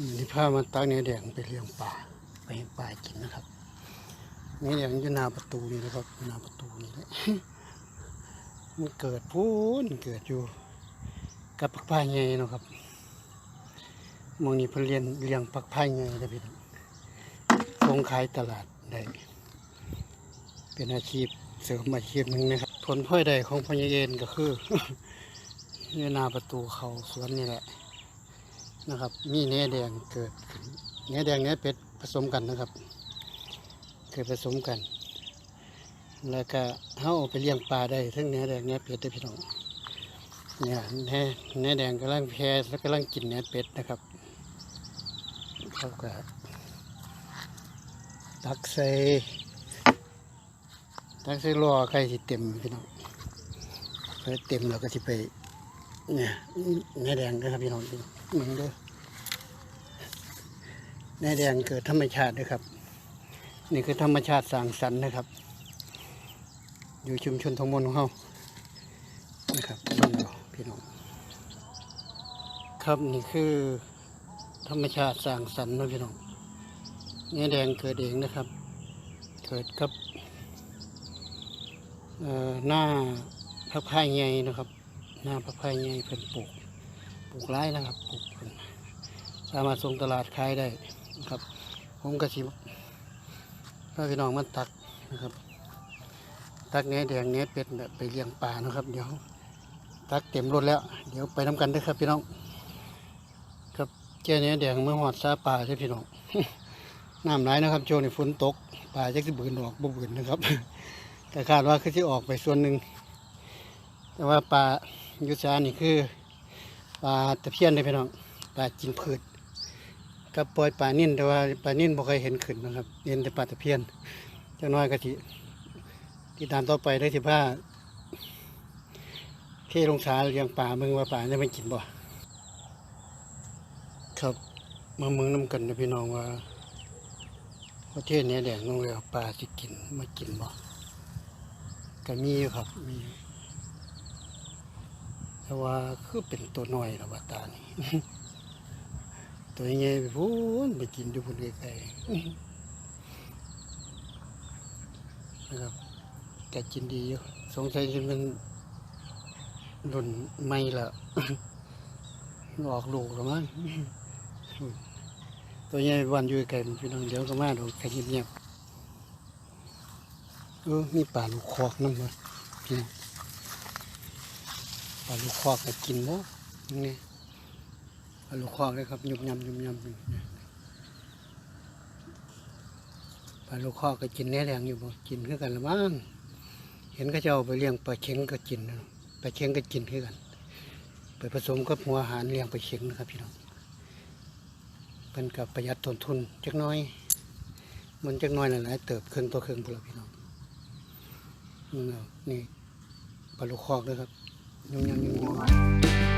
นี่พามาตักเนื้อแดงไปเลี้ยงปลาไปให้ปลากินนะครับเนื้อแดงอยู่หน้าประตูนี่นะครับหน้าประตูนี่แหละมันเกิดพูนเกิดอยู่กับปักพายใหญ่นะครับมองนี้เพิ่นเลี้ยงเลี้ยงปักพายใหญ่นะพี่น้องส่งขายตลาดได้เป็นอาชีพเสริมอาชีพหนึ่งนะครับผลพลอยได้ของพญเอ็นก็คือนี่หน้าประตูเขาสวนนี่แหละ นะครับ มีเนื้อแดงเกิดเนื้อแดงเนื้อเป็ดผสมกันนะครับ เกิดผสมกัน แล้วก็เขาเอาไปเลี้ยงปลาได้ทั้งเนื้อแดงเนื้อเป็ดได้พี่น้องเนี่ยเนื้อเนื้อแดงกำลังแพร่แล้วกำลังกินเนื้อเป็ดนะครับเขาก็ตักใส่ตักใส่รอใกล้สิเต็มพี่น้องเต็มเราก็สิไป เนี่ยนื้อแดงนะครับพี่น้องพี่น้องมึงด้อเนื้อแดงเกิดธรรมชาตินะครับ นี่คือธรรมชาติสร้างสรรค์นะครับ อยู่ชุมชนทงมนของเขานะครับนี่เราพี่น้องครับนี่คือธรรมชาติสร้างสรรค์นะพี่น้องนื้อแดงเกิดเองนะครับ เกิดกับเอ่อหน้าพักพาใหญ่นะครับ หน้าพักพายใหญ่เพิ่นปลูก ปลูกไร่นะครับ ปลูกสามารถส่งตลาดขายได้นะครับ ผมก็สิพาพี่น้องมาตักนะครับ ตักเนื้อแดงเนื้อเป็ดไปเลี้ยงปลานะครับ เดี๋ยว ตักเต็มรถแล้ว เดี๋ยวไปน้ำกันด้วยครับ พี่น้อง ครับเจ้าเนื้อแดงเมื่อหอดซาปลาใช่พี่น้องน้ำไหลนะครับโจนี่ฝนตกปลาจะสิบืนออกบ่บืนนะครับแต่คาดว่าคือที่ออกไปส่วนหนึ่งแต่ว่าปลา ยุชานี่คือปลาตะเพียนเลยพี่น้องปลากินพืชกับปล่อยปลานิ่นแต่ว่าปลานิ่นบ่เคยเห็นขึ้นนะครับเห็นแต่ปลาตะเพียนเจ้าน้อยกะทิที่ตามต่อไปได้สิบห้าเทลงสาเลี้ยงปลาเมืองว่าปลาจะไม่กินบ่ครับมาเมืองน้ำกันนะพี่น้องว่าประเทศนี้แดงลงแล้วปลาสิกินมากินบ่ก็มีครับมี แต่ว่าคือเป็นตัวน้อยล้วว่าตานี่ตัวใหญ่ไปพูนไปกินอยู่พุ่นไกลๆนะครับแกกินดีอยู่สงสัยจะเป็นรุ่นใหม่ละออกลูกแล้วมั้งตัวใหญ่วันอยู่ไกลพี่น้องเดี๋ยวก็มาดูแค่เงียบๆเออมีป่าลูกคอกน้ำมาพี่น้อง ป่าลูกคอกก็กินบ่นี่ป่าลูกคอกเลยครับยุบยำยุบยำป่าลูกคอกก็กินแน่แดงอยู่บ่กินคือกันละมั้งเห็นเขาเจ้าเอาไปเลี้ยงปลาเค็งก็กินปลาเค็งก็กินคือกัน ไปผสมกับหัวอาหารเลี้ยงปลาเค็งนะครับพี่น้องเพิ่นกับประหยัดต้นทุนจักน้อย มันจักน้อยหลายๆเติบเครื่องตัวเครื่องพวกเราพี่น้องนี่ปลาลูกคอกเลยครับ 牛牛牛牛牛